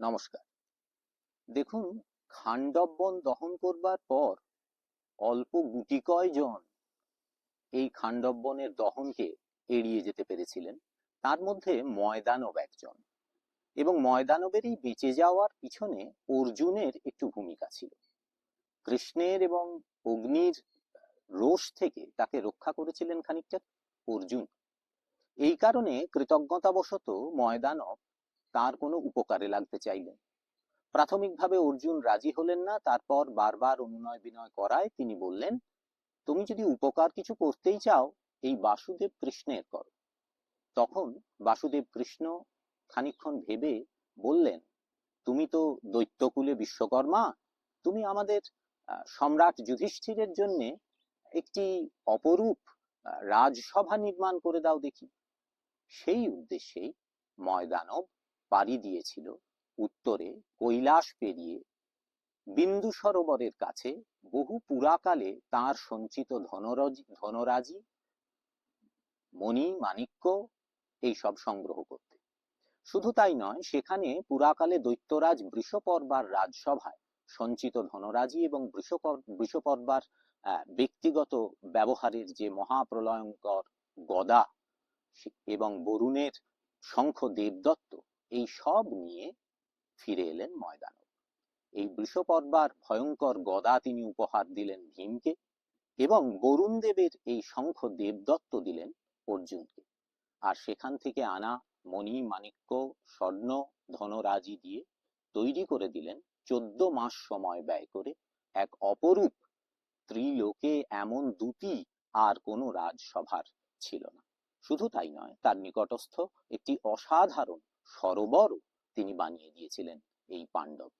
নমস্কার। দেখুন খান্ডব বন দহন করবার পর অল্প গুটি কয়জন এই খান্ডব বনের দহনকে এড়িয়ে যেতে পেরেছিলেন। তার মধ্যে ময়দানব একজন এবং ময়দানবের এই বেঁচে যাওয়ার পিছনে অর্জুনের একটু ভূমিকা ছিল। কৃষ্ণের এবং অগ্নির রোষ থেকে তাকে রক্ষা করেছিলেন খানিকটা অর্জুন। এই কারণে কৃতজ্ঞতাবশত ময়দানব তার কোনো উপকারে লাগতে চাইলেন প্রাথমিকভাবে অর্জুন রাজি হলেন না, তারপর বারবার অনুনয় বিনয় করায় তিনি বললেন, তুমি যদি উপকার কিছু করতেই চাও, এই বাসুদেব কৃষ্ণের করো। তখন বাসুদেব কৃষ্ণ খানিকক্ষণ ভেবে বললেন, তুমি তো দৈত্যকুলে বিশ্বকর্মা, তুমি আমাদের সম্রাট যুধিষ্ঠিরের জন্য একটি অপরূপ রাজসভা নির্মাণ করে দাও দেখি। সেই উদ্দেশ্যেই ময়দানব পাড়ি দিয়েছিল। উত্তরে কৈলাস পেরিয়ে বিন্দু সরোবরের কাছে বহু পুরাকালে তার সঞ্চিত ধনরাজি ধনরাজি, মণি, মাণিক্য এইসব সংগ্রহ করতে। শুধু তাই নয়, সেখানে পুরাকালে দৈত্যরাজ বৃষপর্বার রাজসভায় সঞ্চিত ধনরাজি এবং বৃষপর, বৃষপর্বার ব্যক্তিগত ব্যবহারের যে মহাপ্রলয়ঙ্কর গদা এবং বরুণের শঙ্খ দেবদত্ত এই সব নিয়ে ফিরে এলেন ময়দানব এই বৃষপর্বার ভয়ঙ্কর গদা তিনি উপহার দিলেন ভীমকে এবং বরুণ দেবের এই শঙ্খ দেবদত্ত দিলেন অর্জুনকে। আর সেখান থেকে আনা মণি, মাণিক্য, স্বর্ণ, ধনরাজি দিয়ে তৈরি করে দিলেন চোদ্দ মাস সময় ব্যয় করে এক অপরূপ ত্রিলোকে এমন দুটি আর কোনো রাজসভার ছিল না। শুধু তাই নয়, তার নিকটস্থ একটি অসাধারণ সরোবরও তিনি বানিয়ে দিয়েছিলেন এই পাণ্ডবদের